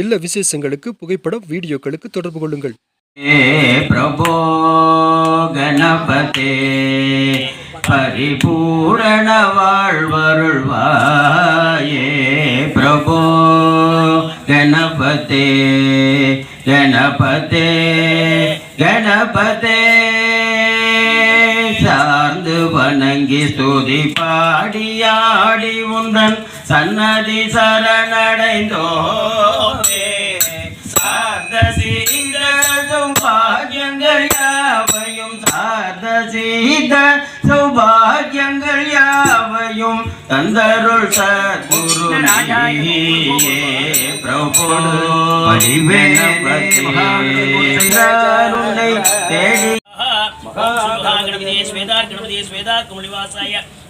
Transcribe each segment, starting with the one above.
இல்ல விசேஷங்களுக்கு புகைப்படம் வீடியோக்களுக்கு தொடர்பு கொள்ளுங்கள். ஏ பிரபோ கணபதே பரிபூரண வாழ்வருள்வாயே பிரபோ கணபதே கணபதே கணபதே. சார்ந்து வணங்கி ஸ்துதி பாடியாடி உன்றன் சன்னதி சரணடைந்தோ கிடைக்கும் பாகியங்கள் யாவையும் சௌபாகியங்கள் யாவையும் தந்தருள் சத்குரு தேடி ஸ்வேதா கணபதியே ஸ்வேதா குமலிவாசாய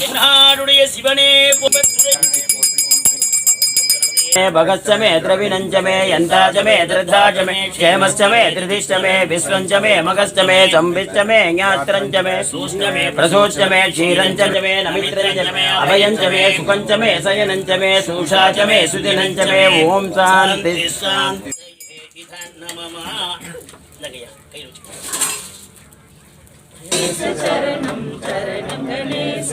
பூமியின் மகா நீம் நீலாயம் சமஸ்த பரிவாராய சர்வமங்கல விக்கிரகாய தன்னோ ருத்ர பிரஜோதயாதே ஈசான சர்வ வித்யானாம் ஈஸ்வர சர்வபூதானாம் ஹர நம பார்வதி பதையே என்னாடுடைய சிவனே புகத்துரை भगश्च मे द्रविणञ्च मे यन्ताच मे धृद्धाच मे क्षेमश्च मे धृतिश्च मे विश्वञ्च मे मगश्च मे संविश्च मे ज्ञात्रञ्च मे सूश्च मे प्रसूश्च मे क्षीरञ्च मे नमित्रञ्च मे अभयञ्च मे सुखञ्च मे शयनञ्च मे सूषा च मे सुदिनञ्च मे ॐ शान्ति शान्ति शरणं गणेश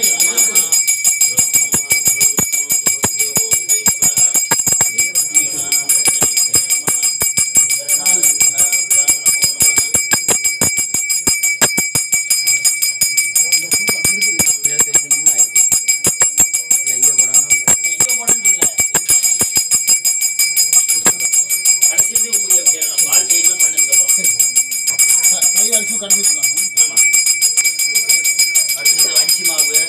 ஆமா. அடுத்தது அரிசி மாவு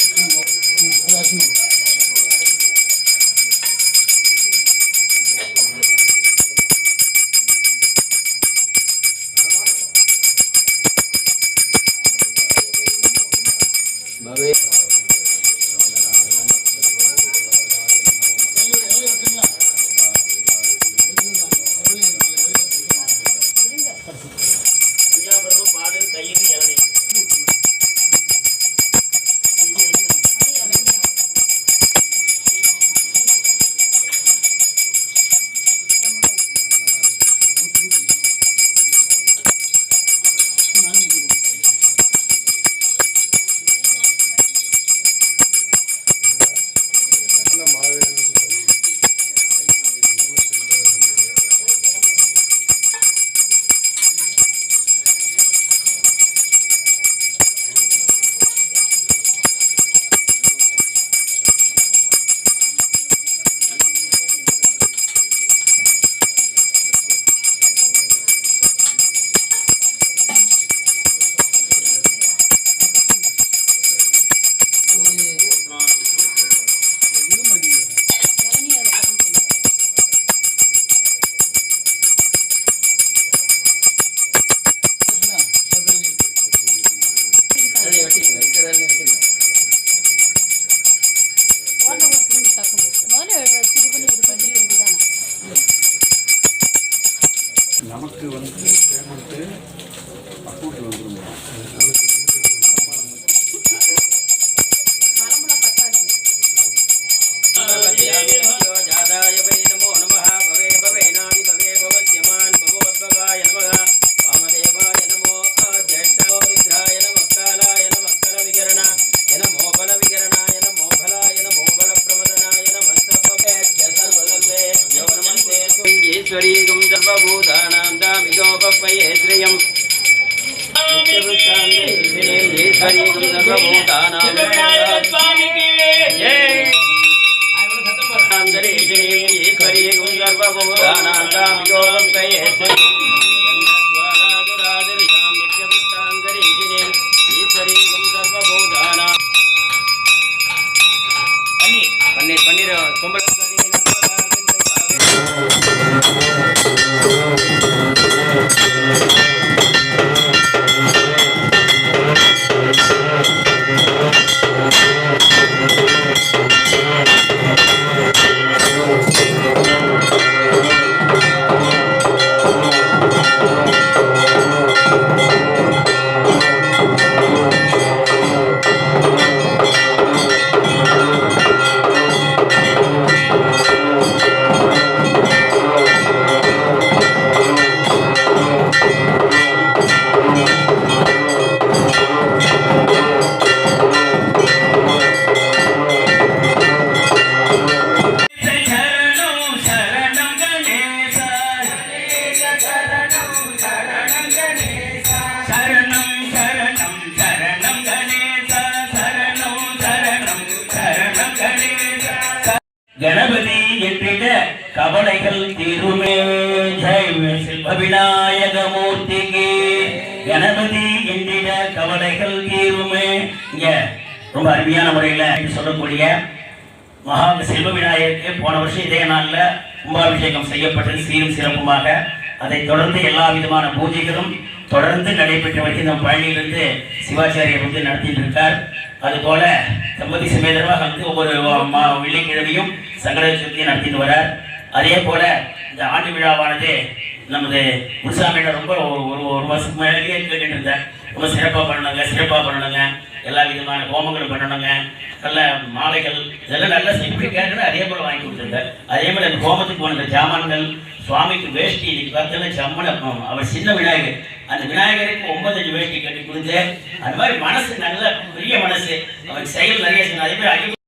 ఈశ్వరీకం సర్వభూతానాం దామికోపయ్యే శ్రియం. ఈశ్వరీకం సర్వభూతానాం ఈశ్వరీకం సర్వభూతానాం దామికోపయ్యే శ్రియం. கவலைகள் தீருமே. ஜெய் செல்வ விநாயக மூர்த்திக்கு கணபதி என்கிற கவலைகள் தீருமே. இங்க ரொம்ப அருமையான முறையில் சொல்லக்கூடிய மகா செல்வ விநாயகருக்கு போன வருஷம் இதே நாளில் கும்பாபிஷேகம் செய்யப்பட்டது சீரும் சிறப்புமாக. அதைத் தொடர்ந்து எல்லா விதமான பூஜைகளும் தொடர்ந்து நடைபெற்று நம் பழனியிலிருந்து சிவாச்சாரியர் வந்து நடத்திட்டு இருக்கார். அதுபோல தம்பதி சமேதமாக வந்து ஒவ்வொரு மா- வெள்ளிக்கிழமையும் சங்கர சக்தியை நடத்திட்டு வரார். அதே போல இந்த ஆண்டு விழாவானது நமது முனுசாமியிடம் ரொம்ப ஒரு ஒரு ஒரு வருஷம் மேலேயே கேட்டுட்டு இருந்தேன் ரொம்ப சிறப்பாக பண்ணணுங்க சிறப்பாக பண்ணணுங்க. எல்லா விதமான ஹோமங்களும் பண்ணணுங்க. நல்ல மாலைகள் இதெல்லாம் நல்லா எப்படி கேட்கணும் அதே போல் வாங்கி கொடுத்துருந்தேன் அதே மாதிரி அந்த ஹோமத்துக்கு போன ஜாமான்கள் சுவாமிக்கு வேஷ்டி இன்னைக்கு பார்த்தோன்னா ஜம்மன அவர் சின்ன விநாயகர். அந்த விநாயகருக்கு ஒன்பதஞ்சு வேஷ்டி கட்டி கொடுத்து அது மாதிரி மனசு நல்ல பெரிய மனசு. அவருக்கு செயல் நிறைய அதே மாதிரி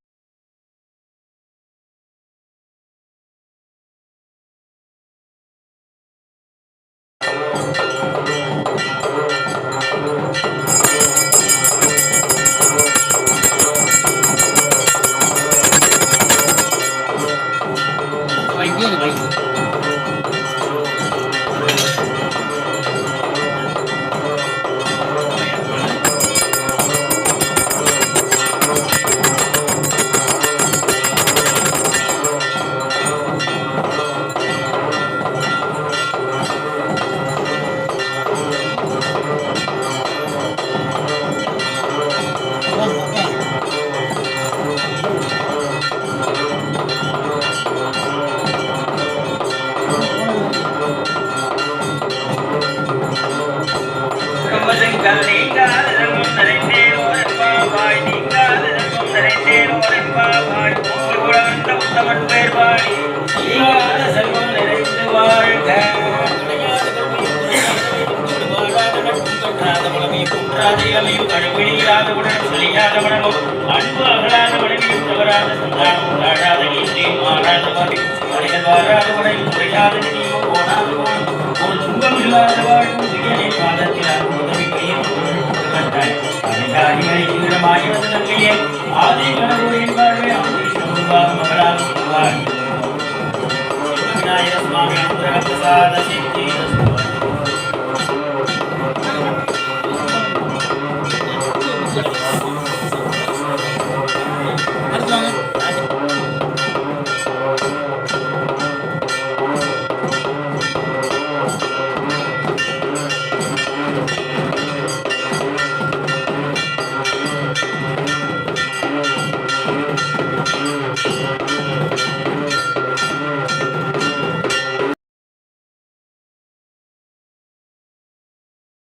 சொல்லியாத உடனும் அன்பு அகலாத உடனையும் தவறாத சந்தானம் தாழாத கீழ்ச்சியும் மாறாத மதி மனிதன் குறையாத நினைவும் போனாத ஒரு துன்பம் இல்லாத வாழ்வும் பாதத்தில் உதவி கையில் கண்டாய். அதிகாரிகளை ஆதி மகளாக விநாயகர் சுவாமி அனுகிரக பிரசாத சித்தி